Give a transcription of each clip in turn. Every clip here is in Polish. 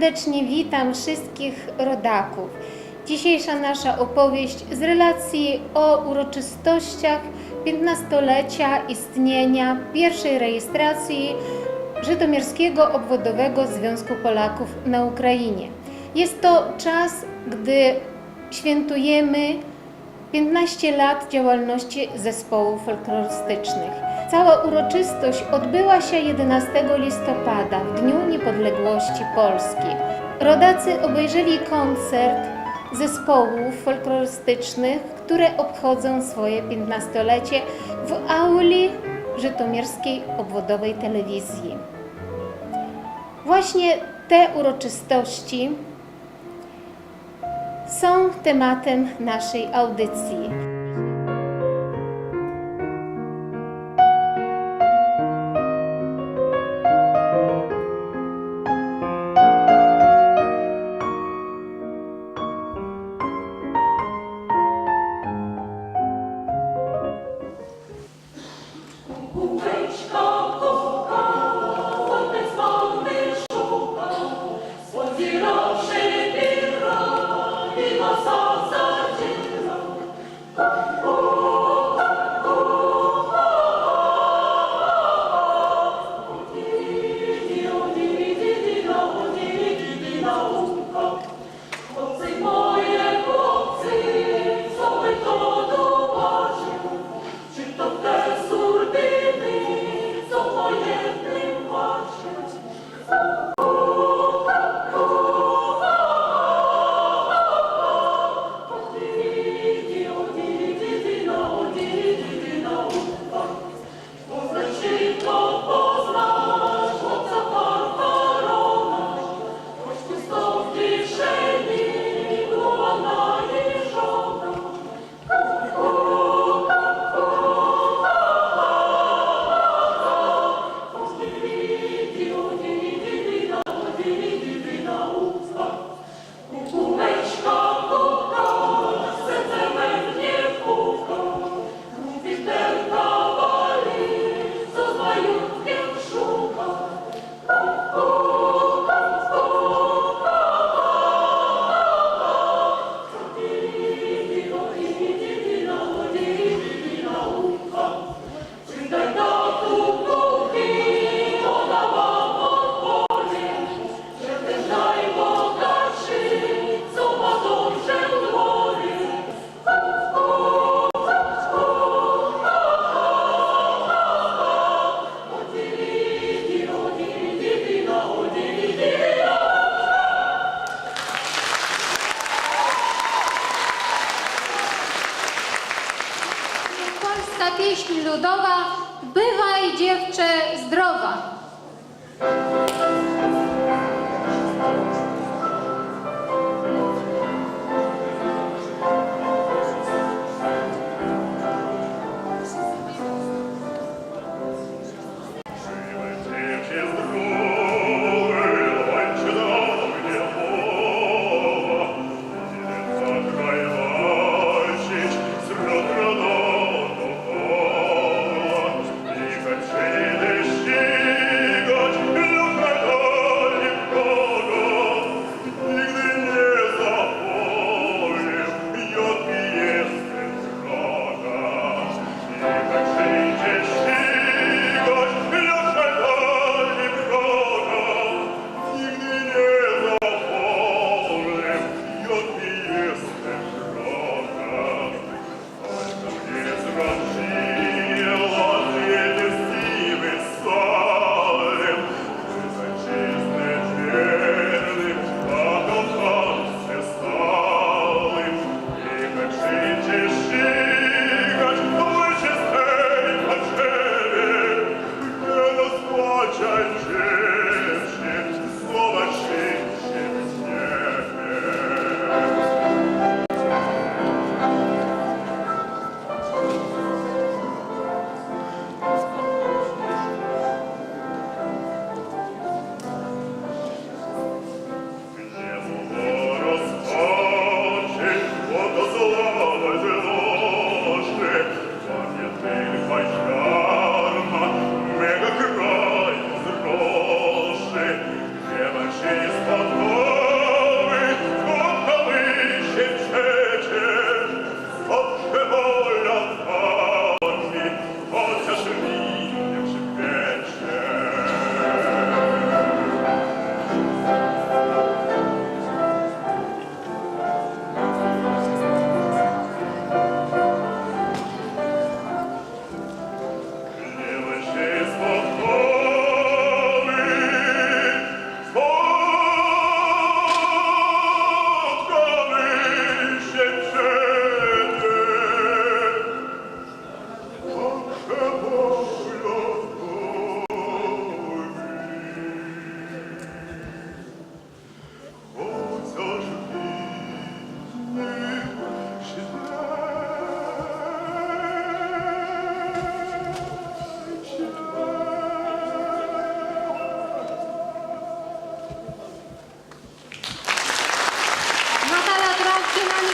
Serdecznie witam wszystkich rodaków. Dzisiejsza nasza opowieść z relacji o uroczystościach 15-lecia istnienia pierwszej rejestracji Żytomierskiego Obwodowego Związku Polaków na Ukrainie. Jest to czas, gdy świętujemy 15 lat działalności zespołów folklorystycznych. Cała uroczystość odbyła się 11 listopada, w Dniu Niepodległości Polski. Rodacy obejrzeli koncert zespołów folklorystycznych, które obchodzą swoje 15-lecie w auli Żytomierskiej Obwodowej Telewizji. Właśnie te uroczystości są tematem naszej audycji.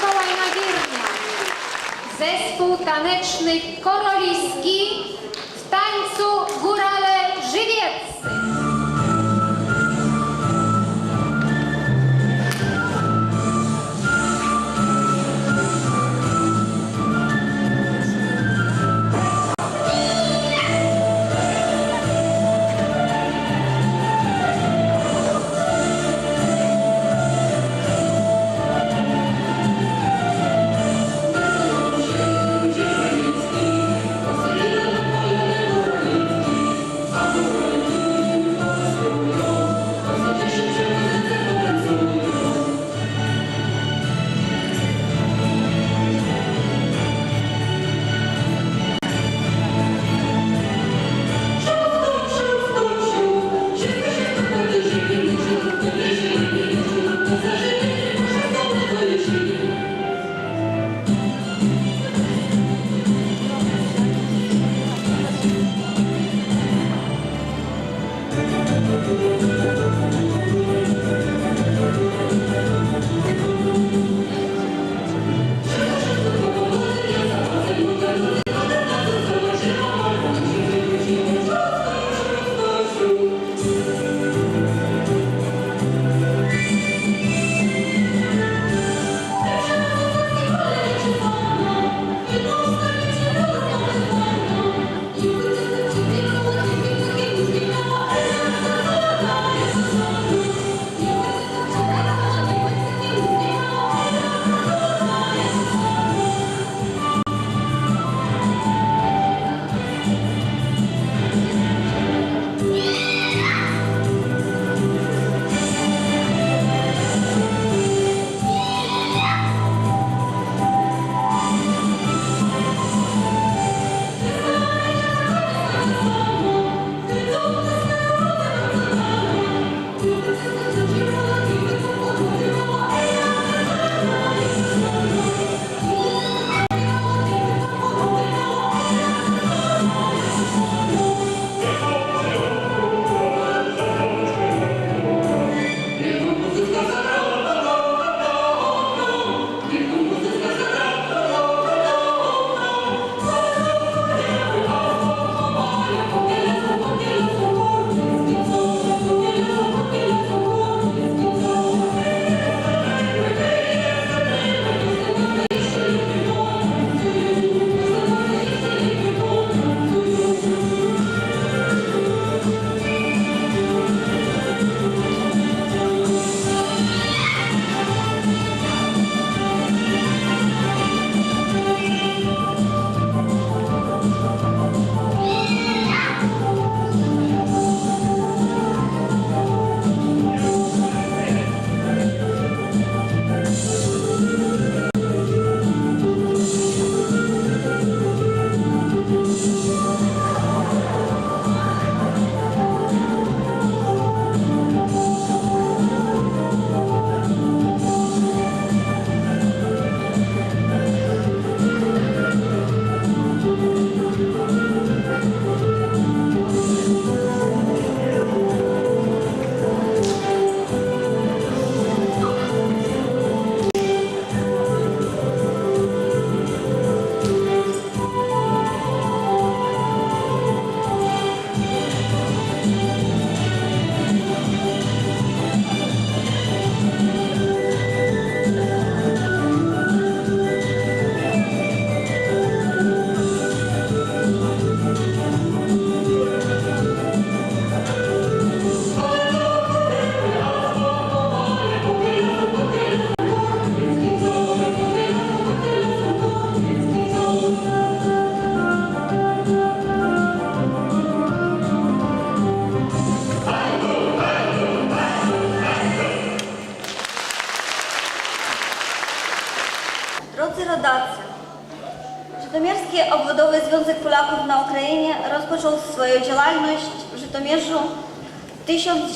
Mikołaj Nagiernia, zespół taneczny Koroliski w tańcu Góra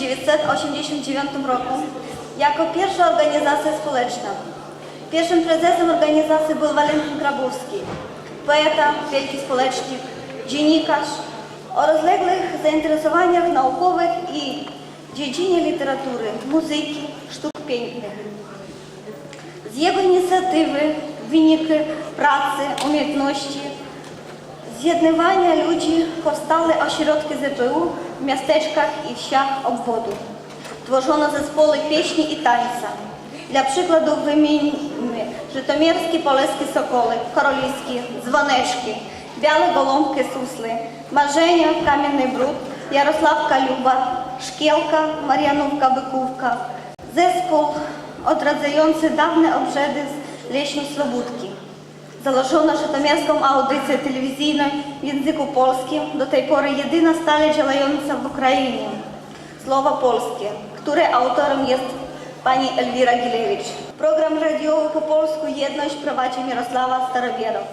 1989 roku jako pierwsza organizacja społeczna. Pierwszym prezesem organizacji był Walentyn Grabowski, poeta, wielki społecznik, dziennikarz o rozległych zainteresowaniach naukowych i dziedzinie literatury, muzyki, sztuk pięknych. Z jego inicjatywy wyniki pracy, umiejętności, zjednywania ludzi powstały ośrodki ZPU miasteczkach i wsiach obwodu. Tworzono zespoły pieśni i tańca. Dla przykładu wymienimy żytomierskie polskie sokoły, koroliski, dzwoneczki, białe goląbki susły, marzenia, kamienny brud, Jarosławka Luba, Szkielka, Marianówka Bykówka, zespół odradzający dawne obrzędy z Leśni Slobódki. Założono żytomierską audycję telewizyjną w języku polskim, do tej pory jedyna stale działająca w Ukrainie. Słowo polskie, której autorem jest pani Elwira Gilewicz. Program radiowy po polsku Jedność prowadzi Mirosława Starowierow.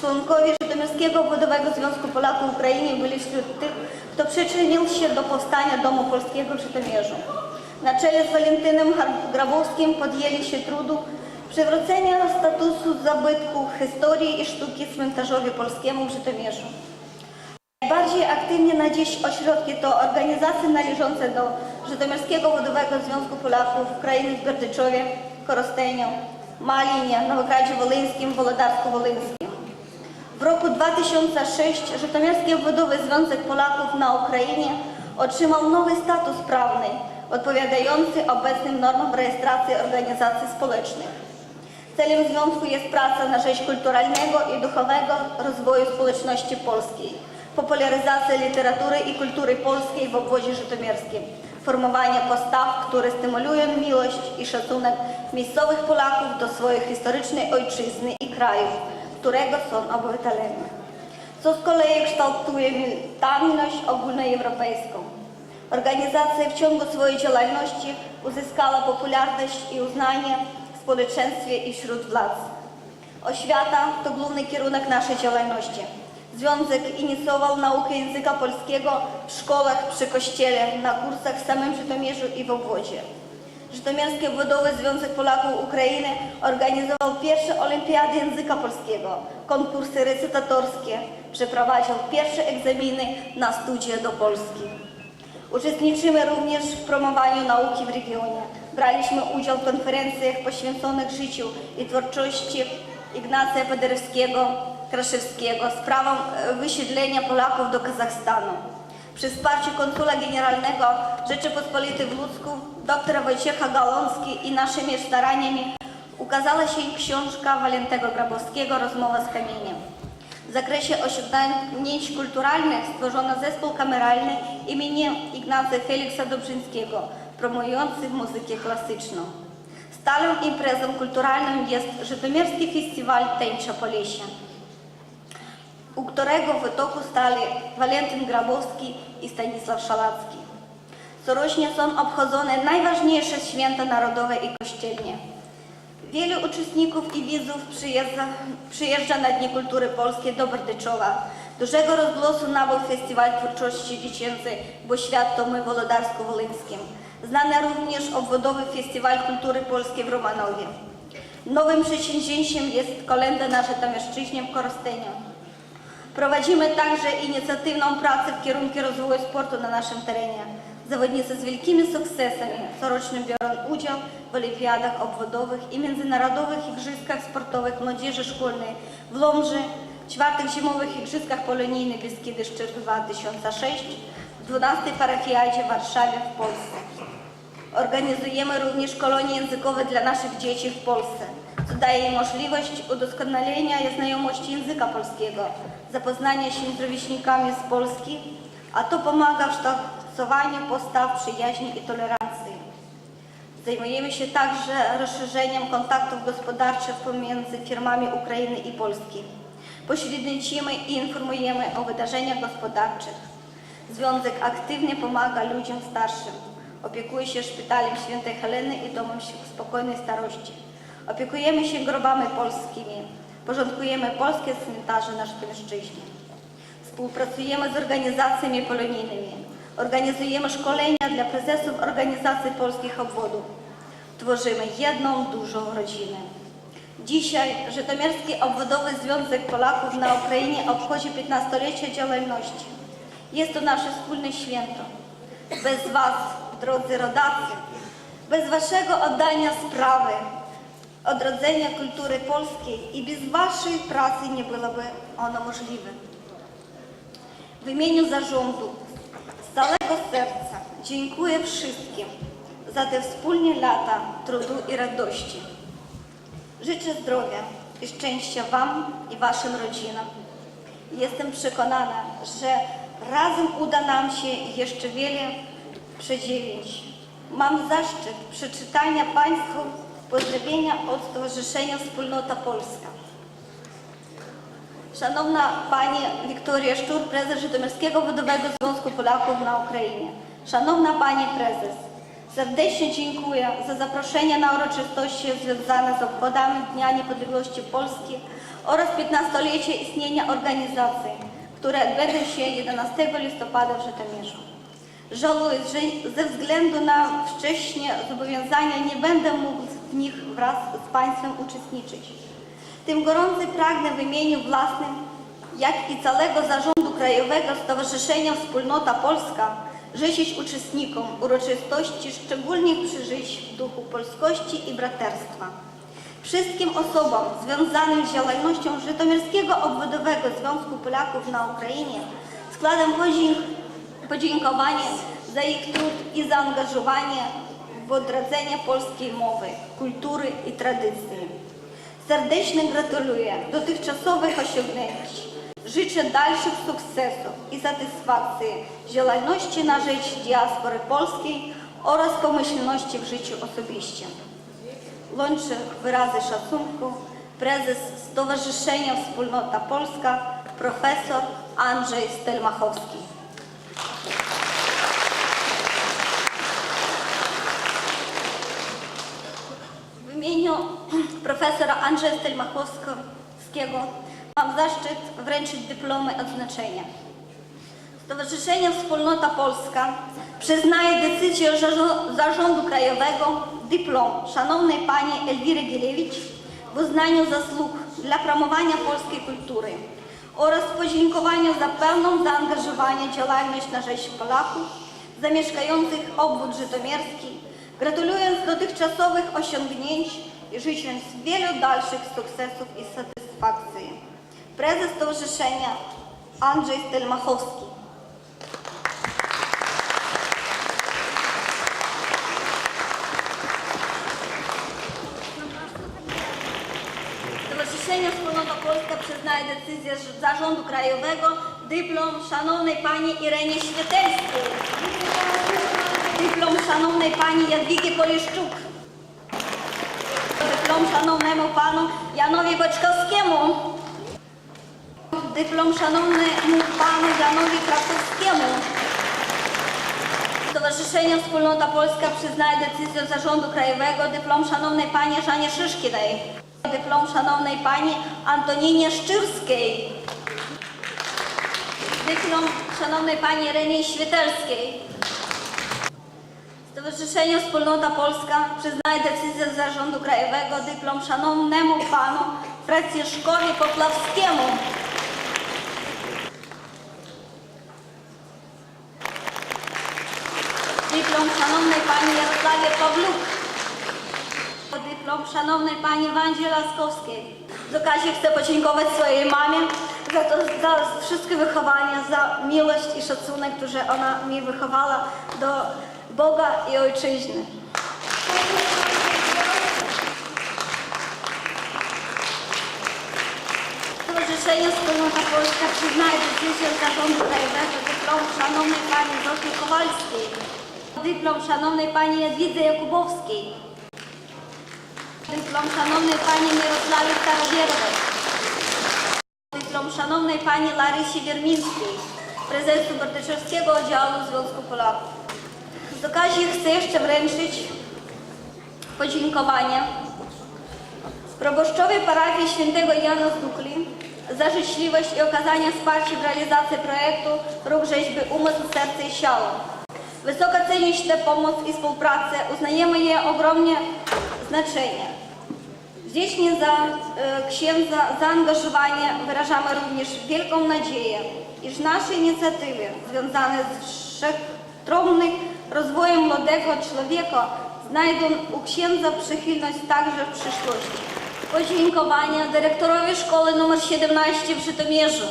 Członkowie Żytomierskiego Obwodowego Związku Polaków w Ukrainie byli wśród tych, kto przyczynił się do powstania Domu Polskiego w Żytomierzu. Na czele z Walentynem Grabowskim podjęli się trudu przywrócenia statusu zabytku historii i sztuki cmentarzowi polskiemu w Żytomierzu. Najbardziej aktywnie na dziś ośrodki to organizacje należące do Żytomierskiego Wodowego Związku Polaków w Ukrainie w Berdyczowie, Korosteniu, Malinie, Nowogradzie Wolyńskim, Wolodarsku-Wolyńskim. W roku 2006 Żytomierski Obwodowy Związek Polaków na Ukrainie otrzymał nowy status prawny, odpowiadający obecnym normom rejestracji organizacji społecznych. Celem związku jest praca na rzecz kulturalnego i duchowego rozwoju społeczności polskiej, popularyzacja literatury i kultury polskiej w obwodzie żytomierskim, formowanie postaw, które stymulują miłość i szacunek miejscowych Polaków do swojej historycznej ojczyzny i kraju, którego są obywatelami, co z kolei kształtuje mentalność ogólnoeuropejską. Organizacja w ciągu swojej działalności uzyskała popularność i uznanie społeczeństwie i wśród władz. Oświata to główny kierunek naszej działalności. Związek inicjował naukę języka polskiego w szkołach przy kościele, na kursach w samym Żytomierzu i w obwodzie. Żytomierski Obwodowy Związek Polaków Ukrainy organizował pierwsze olimpiady języka polskiego, konkursy recytatorskie, przeprowadził pierwsze egzaminy na studia do Polski. Uczestniczymy również w promowaniu nauki w regionie. Braliśmy udział w konferencjach poświęconych życiu i twórczości Ignacja Paderewskiego, Kraszewskiego, sprawom e, wysiedlenia Polaków do Kazachstanu. Przy wsparciu konsula generalnego Rzeczypospolitej w Ludzku, doktora Wojciecha Galąski i naszymi staraniami ukazała się książka Walentego Grabowskiego Rozmowa z kamieniem. W zakresie osiągnięć kulturalnych stworzono zespół kameralny imieniem Ignacy Feliksa Dobrzyńskiego, promujący muzykę klasyczną. Stałą imprezą kulturalną jest Żytomierski Festiwal Tęcza Poliesia, u którego w toku stali Walentyn Grabowski i Stanisław Szalacki. Corocznie są obchodzone najważniejsze święta narodowe i kościelnie. Wielu uczestników i widzów przyjeżdża, przyjeżdża na Dni Kultury Polskiej do Berdyczowa. Dużego rozgłosu nabył Festiwal Twórczości Dziecięcej, bo świat to my w Wolodarsku-Wolyńskim. Znany również obwodowy Festiwal Kultury Polskiej w Romanowie. Nowym przedsięwzięciem jest kolenda na Żytomierszczyźnie w Korosteniu. Prowadzimy także inicjatywną pracę w kierunku rozwoju sportu na naszym terenie. Zawodnicy z wielkimi sukcesami corocznie biorą udział w olimpiadach obwodowych i międzynarodowych igrzyskach sportowych młodzieży szkolnej w Lomży, czwartych zimowych igrzyskach polonijnych Beskidy Szczyt 2006, w 12 parafiadzie w Warszawie w Polsce. Organizujemy również kolonie językowe dla naszych dzieci w Polsce, co daje im możliwość udoskonalenia znajomości języka polskiego, zapoznania się z rówieśnikami z Polski, a to pomaga w kształtowaniu postaw przyjaźni i tolerancji. Zajmujemy się także rozszerzeniem kontaktów gospodarczych pomiędzy firmami Ukrainy i Polski. Pośredniczymy i informujemy o wydarzeniach gospodarczych. Związek aktywnie pomaga ludziom starszym. Opiekuje się szpitalem świętej Heleny i domem spokojnej starości. Opiekujemy się grobami polskimi. Porządkujemy polskie cmentarze na Żytomierszczyźnie. Współpracujemy z organizacjami polonijnymi. Organizujemy szkolenia dla prezesów organizacji polskich obwodów. Tworzymy jedną dużą rodzinę. Dzisiaj Żytomierski Obwodowy Związek Polaków na Ukrainie obchodzi 15-lecie działalności. Jest to nasze wspólne święto. Bez Was, drodzy rodacy, bez Waszego oddania sprawy odrodzenia kultury polskiej i bez Waszej pracy nie byłoby ono możliwe. W imieniu zarządu z całego serca dziękuję wszystkim za te wspólne lata trudu i radości. Życzę zdrowia i szczęścia Wam i Waszym rodzinom. Jestem przekonana, że razem uda nam się jeszcze wiele przedzielić. Mam zaszczyt przeczytania Państwu pozdrowienia od Stowarzyszenia Wspólnota Polska. Szanowna Pani Wiktoria Szczur, prezes Żytomierskiego Wodowego Związku Polaków na Ukrainie. Szanowna Pani Prezes, serdecznie dziękuję za zaproszenie na uroczystości związane z obchodami Dnia Niepodległości Polski oraz 15-lecie istnienia organizacji, które odbędą się 11 listopada w Żytomierzu. Żałuję, że ze względu na wcześniej zobowiązania nie będę mógł w nich wraz z Państwem uczestniczyć. Tym gorąco pragnę w imieniu własnym, jak i całego zarządu Krajowego Stowarzyszenia Wspólnota Polska życzyć uczestnikom uroczystości szczególnych przeżyć w duchu polskości i braterstwa. Wszystkim osobom związanym z działalnością Żytomierskiego Obwodowego Związku Polaków na Ukrainie składam podzięk- podziękowanie za ich trud i zaangażowanie w odrodzenie polskiej mowy, kultury i tradycji. Serdecznie gratuluję dotychczasowych osiągnięć. Życzę dalszych sukcesów i satysfakcji w działalności na rzecz diaspory polskiej oraz pomyślności w życiu osobistym. Łączy wyrazy szacunku prezes Stowarzyszenia Wspólnota Polska profesor Andrzej Stelmachowski. Imieniu profesora Andrzeja Stelmachowskiego mam zaszczyt wręczyć dyplomy odznaczenia. Stowarzyszenie Wspólnota Polska przyznaje decyzję Zarządu Krajowego dyplom szanownej pani Elwiry Gielewicz w uznaniu zasług dla promowania polskiej kultury oraz podziękowaniu za pełną zaangażowanie działalność na rzecz Polaków zamieszkających obwód żytomierski, gratulując dotychczasowych osiągnięć i życząc wielu dalszych sukcesów i satysfakcji. Prezes Stowarzyszenia Andrzej Stelmachowski. Stowarzyszenie Wspólnota Polska przyznaje decyzję Zarządu Krajowego dyplom szanownej pani Irenie Świetelskiej. Dyplom szanownej pani Jadwigi Poliszczuk. Dyplom szanownemu panu Janowi Boczkowskiemu. Dyplom szanownemu panu Janowi Krakowskiemu. Stowarzyszenie Wspólnota Polska przyznaje decyzję Zarządu Krajowego dyplom szanownej pani Żanie Szyszkinej. Dyplom szanownej pani Antoninie Szczyrskiej. Dyplom szanownej pani Renie Świetelskiej. Stowarzyszenie Wspólnota Polska przyznaje decyzję Zarządu Krajowego dyplom szanownemu panu Franciszkowi Poplawskiemu. Dyplom szanownej pani Jarosławie Pawluk. Dyplom szanownej pani Wandzie Laskowskiej. Z okazji chcę podziękować swojej mamie za, to, za wszystkie wychowanie, za miłość i szacunek, który ona mi wychowała do Boga i ojczyzny. Stowarzyszenie Wspólnota Polska przyznaje decyzję Zarządu Krajowego dyplom szanownej pani Zofii Kowalskiej, dyplom szanownej pani Jadwidze Jakubowskiej, dyplom szanownej pani Mirosławie Starowierowej, dyplom szanownej pani Larysi Wiermińskiej, prezesu Bardyczewskiego Oddziału Związku Polaków. Z okazji chcę jeszcze wręczyć podziękowanie proboszczowi parafii świętego Jana z Dukli za życzliwość i okazanie wsparcia w realizacji projektu Ruch Rzeźby Umysł, Serce i Ciało. Wysoko cenić tę pomoc i współpracę, uznajemy je ogromnie znaczenie. Wdzięcznie za e, księdza zaangażowanie wyrażamy również wielką nadzieję, iż nasze inicjatywy związane z wszechstronnym rozwojem młodego człowieka znajdą u księdza przychylność także w przyszłości. Podziękowania dyrektorowi szkoły nr 17 w Żytomierzu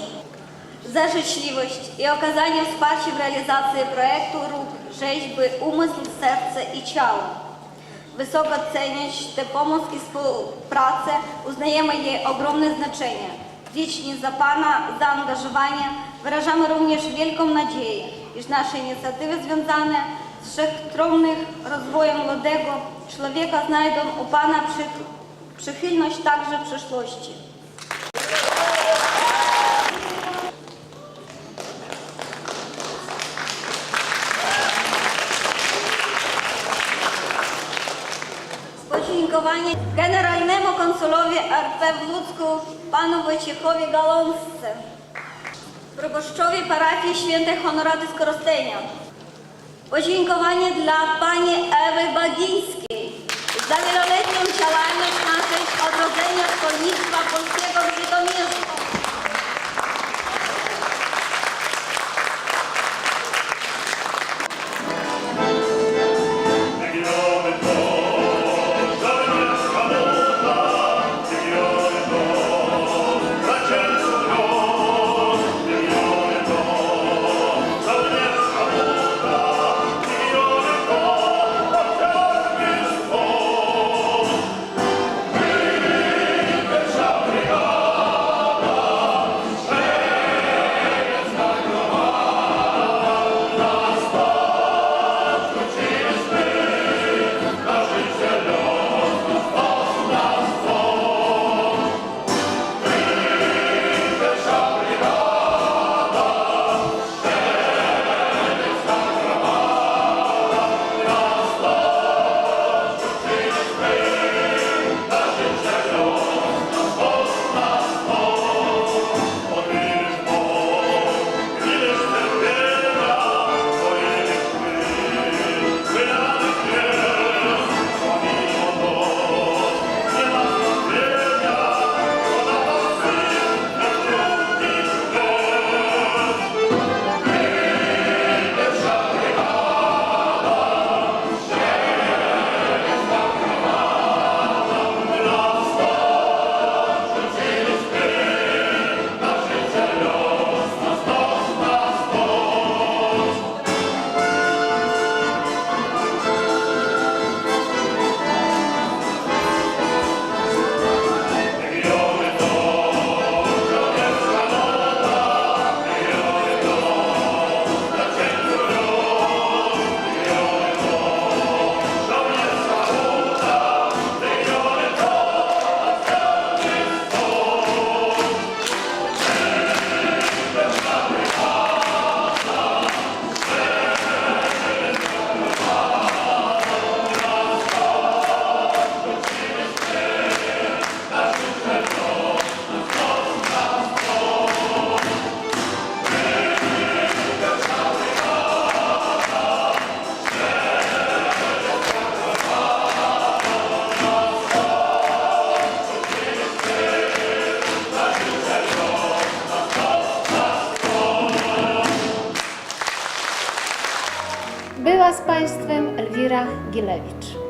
za życzliwość i okazanie wsparcia w realizacji projektu Ruch Rzeźby Umysł, Serce i Ciało. Wysoko cenić tę pomoc i współpracę, uznajemy jej ogromne znaczenie. Wiecznie za Pana zaangażowanie wyrażamy również wielką nadzieję, iż nasze inicjatywy związane z wszechstronnym rozwojem młodego człowieka znajdą u Pana przy- przychylność także w przyszłości. Podziękowanie generalnemu konsulowi RP w Ludzku, panu Wojciechowi Galąsce, proboszczowi parafii świętej Honoraty z. Podziękowanie dla pani Ewy Bagińskiej za wieloletnią działalność na rzecz odrodzenia szkolnictwa Gilewicz.